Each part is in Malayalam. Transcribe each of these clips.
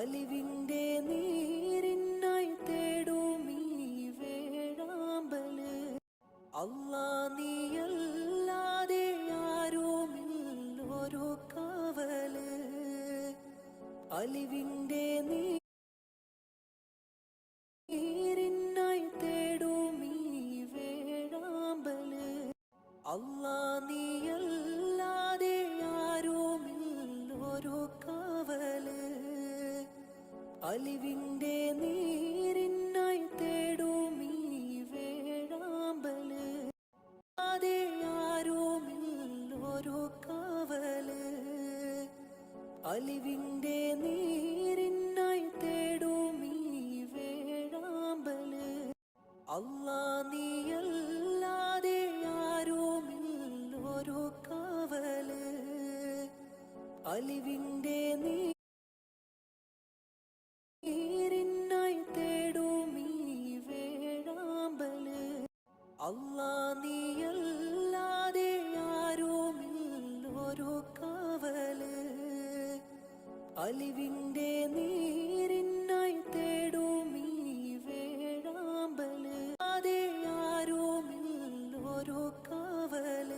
അലിവിന്റെ നീരിനായി തേടുമീ വേഴാമ്പൽ. അല്ലാ നീയല്ലാതെ ആരുമില്ലൊരു കാവൽ. അലിവിന്റെ നീരിനായി തേടുമീ വേഴാമ്പൽ. അല്ലാ അലിവിന്റെ നീരിനായി തേടുമീ വേഴാമ്പൽ. അതെ ആരുമില്ലൊരു കാവൽ. അലിവിന്റെ നീരിനായി തേടുമീ വേഴാമ്പൽ. അല്ലാ നീയല്ലാതെ ആരുമില്ലൊരു കാവൽ. അലിവിന്റെ നീരിനായി അല്ലാ നീയല്ലാതെ ആരുമില്ലൊരു കാവൽ. അലിവിന്റെ നീരിനായി തേടുമീ വേഴാമ്പൽ. അതെ ആരുമില്ലൊരു കാവൽ.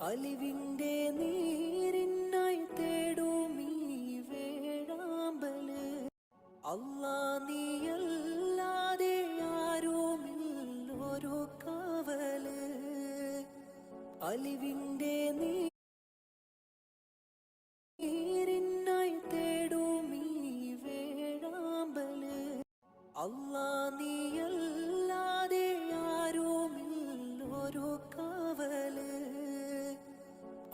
അലിവിന്റെ നീരിനായി തേടുമീ വേഴാമ്പൽ. അല്ലാ നീയല്ലാതെ അലിവിന്റെ നീരിനായി തേടുമീ വേഴാമ്പൽ. അല്ലാ നീയല്ലാതെ ആരുമില്ലൊരു കാവൽ.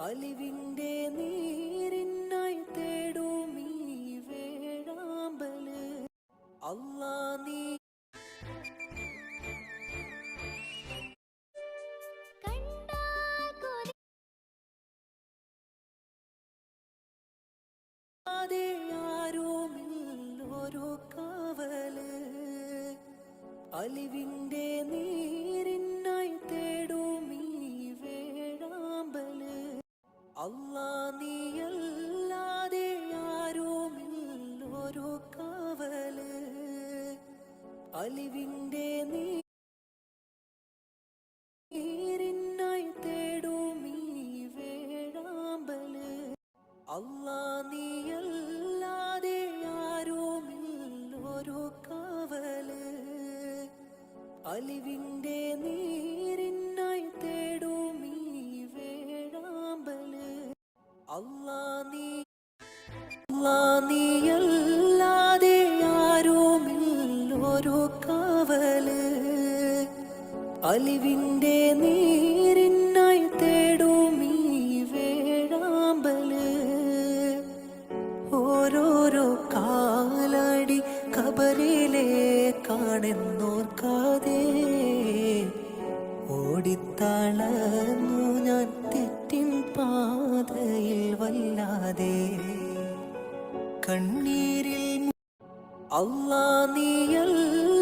അലിവിന്റെ നീരിനായി തേടുമീ വേഴാമ്പൽ. അല്ലാ അലിവിന്റെ നീരിനായി നീ വേഴാമ്പൽ. അല്ലാ നീയല്ലാതെ മില്ലോരോ കാവൽ. അലിവിന്റെ നീരിനായി നീ വേഴാമ്പൽ. അല്ലാ നീയല്ലാതെ അലിവിന്റെ നീരിനായി തേടൂ വേഴാമ്പൽ. അല്ലാ നീ അല്ലാ നീയല്ലാതെ ആരുമില്ലൊരു കാവൽ. അലിവിന്റെ നീരിനായി നീ വേഴാമ്പൽ. ഓരോരോ കാലടി കബറിലെ കാണുന്നോർക്കാതെ ഓടിത്തളർന്നു ഞാൻ തെറ്റിൻ പാതയിൽ വല്ലാതെ കണ്ണീരിൽ അല്ലാ നീയല്ല